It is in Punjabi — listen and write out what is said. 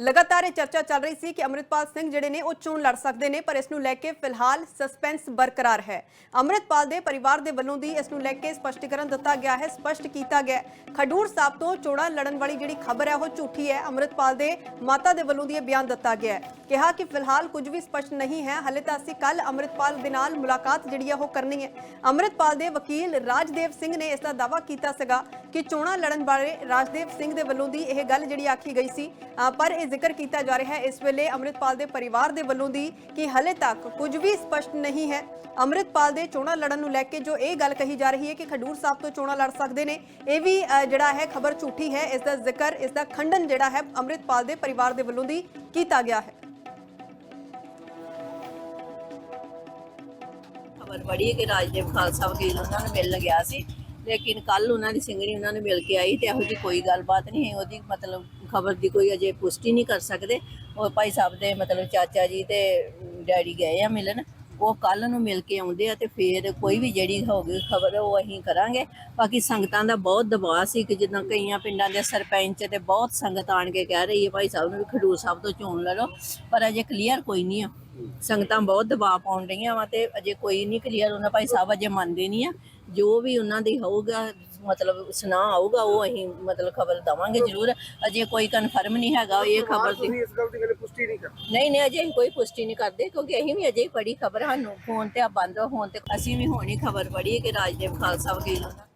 ਲਗਾਤਾਰ ਇਹ ਚਰਚਾ ਚੱਲ ਰਹੀ ਸੀ ਕਿ ਅਮਰਿਤਪਾਲ ਸਿੰਘ ਜਿਹੜੇ ਨੇ, ਉਹ ਚੋਣ ਲੜ ਸਕਦੇ ਨੇ, ਪਰ ਇਸ ਨੂੰ ਲੈ ਕੇ ਫਿਲਹਾਲ ਸਸਪੈਂਸ ਬਰਕਰਾਰ ਹੈ। ਅਮਰਿਤਪਾਲ ਦੇ ਪਰਿਵਾਰ ਦੇ ਵੱਲੋਂ ਦੀ ਇਸ ਨੂੰ ਲੈ ਕੇ ਸਪਸ਼ਟੀਕਰਨ ਦਿੱਤਾ ਗਿਆ ਹੈ, ਸਪਸ਼ਟ ਕੀਤਾ ਗਿਆ ਖਡੂਰ ਸਾਹਿਬ ਤੋਂ ਚੋਣਾਂ ਲੜਨ ਵਾਲੀ ਜਿਹੜੀ ਖਬਰ ਹੈ, ਉਹ ਝੂਠੀ ਹੈ। ਅਮਰਿਤਪਾਲ ਦੇ ਮਾਤਾ ਦੇ ਵੱਲੋਂ ਦੀ ਇਹ ਬਿਆਨ ਦਿੱਤਾ ਗਿਆ ਹੈ। ਕਿਹਾ ਕਿ ਫਿਲਹਾਲ ਕੁਝ ਵੀ ਸਪਸ਼ਟ ਨਹੀਂ ਹੈ, ਹਲੇ ਤਾਂ ਅਸੀਂ ਕੱਲ ਅਮਰਿਤਪਾਲ ਦੇ ਨਾਲ ਮੁਲਾਕਾਤ ਜਿਹੜੀ ਹੈ, ਉਹ ਕਰਨੀ ਹੈ। ਅਮਰਿਤਪਾਲ ਦੇ ਵਕੀਲ ਰਾਜਦੇਵ ਸਿੰਘ ਨੇ ਇਸ ਦਾ ਦਾਅਵਾ ਕੀਤਾ ਸੀਗਾ ਕਿ ਚੋਣਾਂ ਲੜਨ ਬਾਰੇ ਰਾਜਦੇਵ ਸਿੰਘ ਦੇ ਵੱਲੋਂ ਦੀ ਇਹ ਗੱਲ ਜਿਹੜੀ ਆਖੀ ਗਈ ਸੀ ਪਰ ਇਹ ਜ਼ਿਕਰ ਕੀਤਾ ਜਾ ਰਿਹਾ ਹੈ ਇਸ ਵੇਲੇ ਅਮਰਿਤਪਾਲ ਦੇ ਪਰਿਵਾਰ ਦੇ ਵੱਲੋਂ ਦੀ ਕਿ ਹਲੇ ਤੱਕ ਕੁਝ ਵੀ ਸਪਸ਼ਟ ਨਹੀਂ ਹੈ। ਅਮਰਿਤਪਾਲ ਦੇ ਚੋਣਾਂ ਲੜਨ ਨੂੰ ਲੈ ਕੇ ਜੋ ਇਹ ਗੱਲ ਕਹੀ ਜਾ ਰਹੀ ਹੈ ਕਿ ਖਡੂਰ ਸਾਹਿਬ ਤੋਂ ਚੋਣਾਂ ਲੜ ਸਕਦੇ ਨੇ, ਇਹ ਵੀ ਜਿਹੜਾ ਹੈ ਖਬਰ ਝੂਠੀ ਹੈ। ਇਸ ਦਾ ਜ਼ਿਕਰ, ਇਸ ਦਾ ਖੰਡਨ ਜਿਹੜਾ ਹੈ ਅਮਰਿਤਪਾਲ ਦੇ ਪਰਿਵਾਰ ਦੇ ਵੱਲੋਂ ਦੀ ਕੀਤਾ ਗਿਆ ਹੈ। ਖਬਰ ਬੜੀ ਕਿ ਰਾਜਦੇਵ ਖਾਲਸਾ ਵਕੀਲ ਉਹਨਾਂ ਨੂੰ ਮਿਲਣ ਗਿਆ ਸੀ। ਲੇਕਿਨ ਕੱਲ ਉਹਨਾਂ ਦੀ ਸਿੰਗਣੀ ਉਹਨਾਂ ਨੂੰ ਮਿਲ ਕੇ ਆਈ ਤੇ ਇਹੋ ਜੀ ਕੋਈ ਗੱਲਬਾਤ ਨਹੀਂ ਹੈ। ਉਹਦੀ ਮਤਲਬ ਖਬਰ ਦੀ ਕੋਈ ਅਜੇ ਪੁਸ਼ਟੀ ਨਹੀਂ ਕਰ ਸਕਦੇ। ਉਹ ਭਾਈ ਸਾਹਿਬ ਦੇ ਮਤਲਬ ਚਾਚਾ ਜੀ ਤੇ ਡੈਡੀ ਗਏ ਆ ਮਿਲਣ। ਉਹ ਕੱਲ ਨੂੰ ਮਿਲ ਕੇ ਆਉਂਦੇ ਆ ਤੇ ਫੇਰ ਕੋਈ ਵੀ ਜਿਹੜੀ ਹੋਗੀ ਖਬਰ ਉਹ ਅਸੀਂ ਕਰਾਂਗੇ। ਬਾਕੀ ਸੰਗਤਾਂ ਦਾ ਬਹੁਤ ਦਬਾਅ ਸੀ ਕਿ ਜਿੱਦਾਂ ਕਈਆਂ ਪਿੰਡਾਂ ਦੇ ਸਰਪੰਚ ਤੇ ਬਹੁਤ ਸੰਗਤ ਆਣ ਕੇ ਕਹਿ ਰਹੀ ਹੈ, ਭਾਈ ਸਾਹਿਬ ਨੂੰ ਵੀ ਖਡੂਰ ਸਾਹਿਬ ਤੋਂ ਚੋਣ ਲੜੋ ਪਰ ਅਜੇ ਕਲੀਅਰ ਕੋਈ ਨਹੀਂ ਆ। ਸੰਗਤਾਂ ਬਹੁਤ ਦਬਾਅ ਪਾਉਣ ਰਹੀਆਂ ਵਾ ਤੇ ਅਜੇ ਕੋਈ ਨਹੀਂ ਕਲੀਅਰ ਉਹਨਾਂ ਭਾਈ ਸਾਹਿਬ ਅਜੇ ਮੰਨਦੇ ਨਹੀਂ ਆ। ਜੋ ਵੀ ਉਹਨਾਂ ਦੀ ਹੋਊਗਾ ਮਤਲਬ ਸੁਨਾ ਆਊਗਾ ਉਹ ਅਸੀਂ ਮਤਲਬ ਖਬਰ ਦਵਾਂਗੇ ਜ਼ਰੂਰ। ਅਜੇ ਕੋਈ ਕਨਫਰਮ ਨਹੀਂ ਹੈਗਾ ਇਹ ਖਬਰ ਦੀ ਤੁਸੀਂ ਇਸ ਗੱਲ ਦੀ ਕਦੇ ਪੁਸ਼ਟੀ ਨਹੀਂ ਕਰਦੇ ਨਹੀਂ ਨਹੀਂ ਅਜੇ ਕੋਈ ਪੁਸ਼ਟੀ ਨਹੀਂ ਕਰਦੇ ਕਿਉਂਕਿ ਅਸੀਂ ਵੀ ਅਜੇ ਪੜੀ ਖਬਰ ਸਾਨੂੰ ਫੋਨ ਤੇ ਆ ਬੰਦ ਹੋਣ ਤੇ ਅਸੀਂ ਵੀ ਹੋਣੀ ਖਬਰ ਪੜੀ ਕਿ ਰਾਜਦੇਵ ਖਾਲਸਾ ਵਕੀਲ